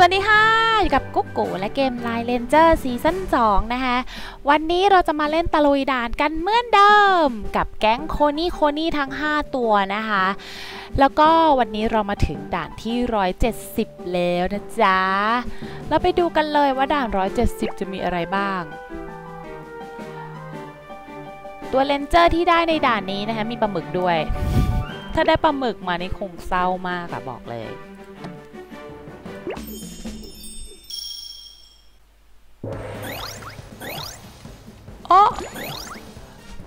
สวัสดีค่ะ อยู่กับกุ๊กกูและเกม Line Ranger ซีซั่น2นะคะ วันนี้เราจะมาเล่นตะลุยด่านกันเหมือนเดิม กับแก๊งโคนี่โคนี่ทั้ง 5 ตัวนะคะ แล้วก็วันนี้เรามาถึงด่านที่ 170 แล้วนะจ๊ะ เราไปดูกันเลยว่าด่าน 170 จะมีอะไรบ้าง ตัวเลนเจอร์ที่ได้ในด่านนี้นะคะมีปลาหมึกด้วย ถ้าได้ปลาหมึกมานี่คงเศร้ามากอะบอกเลย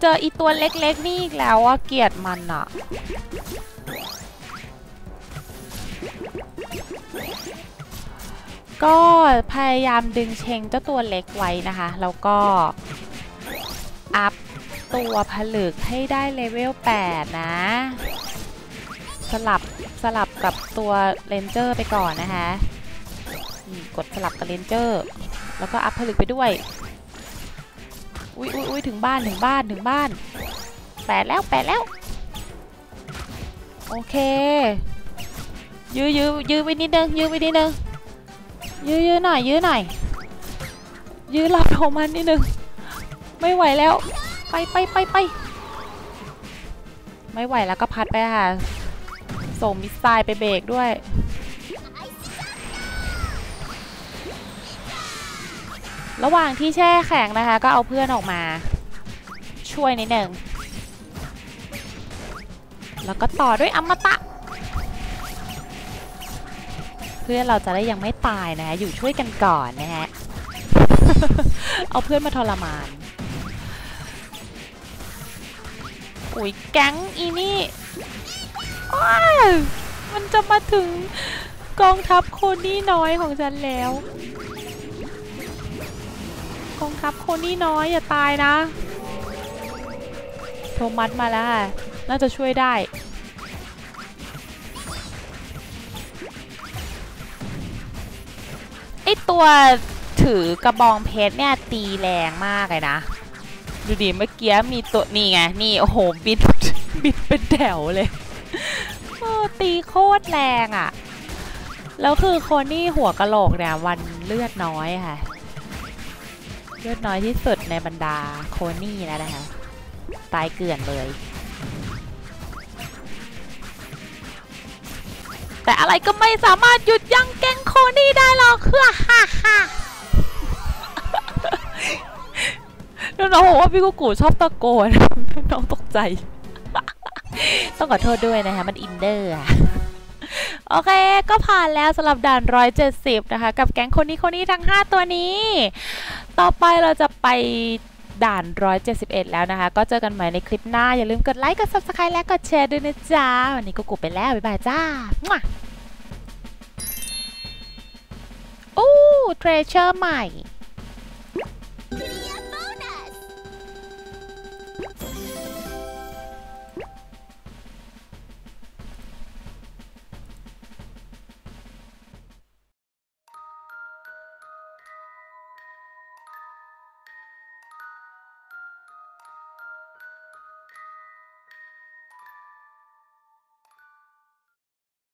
เจออีตัวเล็กๆนี่อีกแล้วว่าเกลียดมันอะก็พยายามดึงเชงเจ้าตัวเล็กไว้นะคะ แล้วก็ อัพตัวผลึกให้ได้เลเวล 8 นะ สลับสลับกับตัวเรนเจอร์ไปก่อนนะคะนี่กดสลับกับเรนเจอร์ แล้วก็อัพผลึกไปด้วย อุ้ยอุ้ยอุ้ยถึงบ้านถึงบ้านถึงบ้านแปดแล้วแปดแล้ว โอเค ยื้อยื้อยื้อไว้นิดนึงยื้อไว้นิดนึงยื้อยื้อหน่อยยื้อหน่อยยื้อรับโทมันนิดนึงไม่ไหวแล้ว ไปไปไปไปไม่ไหวแล้วก็พัดไปค่ะ ส่งมิสไซล์ไปเบรกด้วย ระหว่างที่แช่แข็งนะคะ ก็เอาเพื่อนออกมา ช่วยนิดหนึ่งแล้วก็ต่อด้วยอมตะ เพื่อนเราจะได้ยังไม่ตายนะคะอยู่ช่วยกันก่อนนะฮะเอาเพื่อนมาทรมานอุ้ยแก๊งอีนี่มันจะมาถึงกองทัพโคนี่น้อยของฉันแล้ว กองทัพโคนี่น้อยอย่าตายนะ โทมัสมาแล้วค่ะ น่าจะช่วยได้ ไอตัวถือกระบองเพชรเนี่ยตีแรงมากเลยนะ ดูดิเมื่อกี้มีตัวนี่ไง นี่โอ้โหบินบินเป็นแถวเลยเออตีโคตรแรงอะ่ะ แล้วคือคนนี่หัวกะโหลกเนี่ยวันเลือดน้อยค่ะ เลือดน้อยที่สุดในบรรดาโคนี่แล้วนะคะ ตายเกลื่อนเลย แต่อะไรก็ไม่สามารถหยุดยั้งแก๊งโคนี่ได้หรอกคือฮ่าฮ่าน้องบอกว่าพี่กุกูชอบตะโกน น้องตกใจ ต้องขอโทษด้วยนะคะ มันอินเดอร์อะ โอเค ก็ผ่านแล้วสำหรับด่าน 170 นะคะ กับแก๊งคนนี้คนนี้ทั้ง 5 ตัวนี้ ต่อไปเราจะไปด่าน 171 แล้วนะคะ ก็เจอกันใหม่ในคลิปหน้า อย่าลืมกดไลค์ กด Subscribe และกดแชร์ด้วยนะจ๊ะ วันนี้ก็กูไปแล้ว บ๊ายบายจ้าโอ้เทรเชอร์ใหม่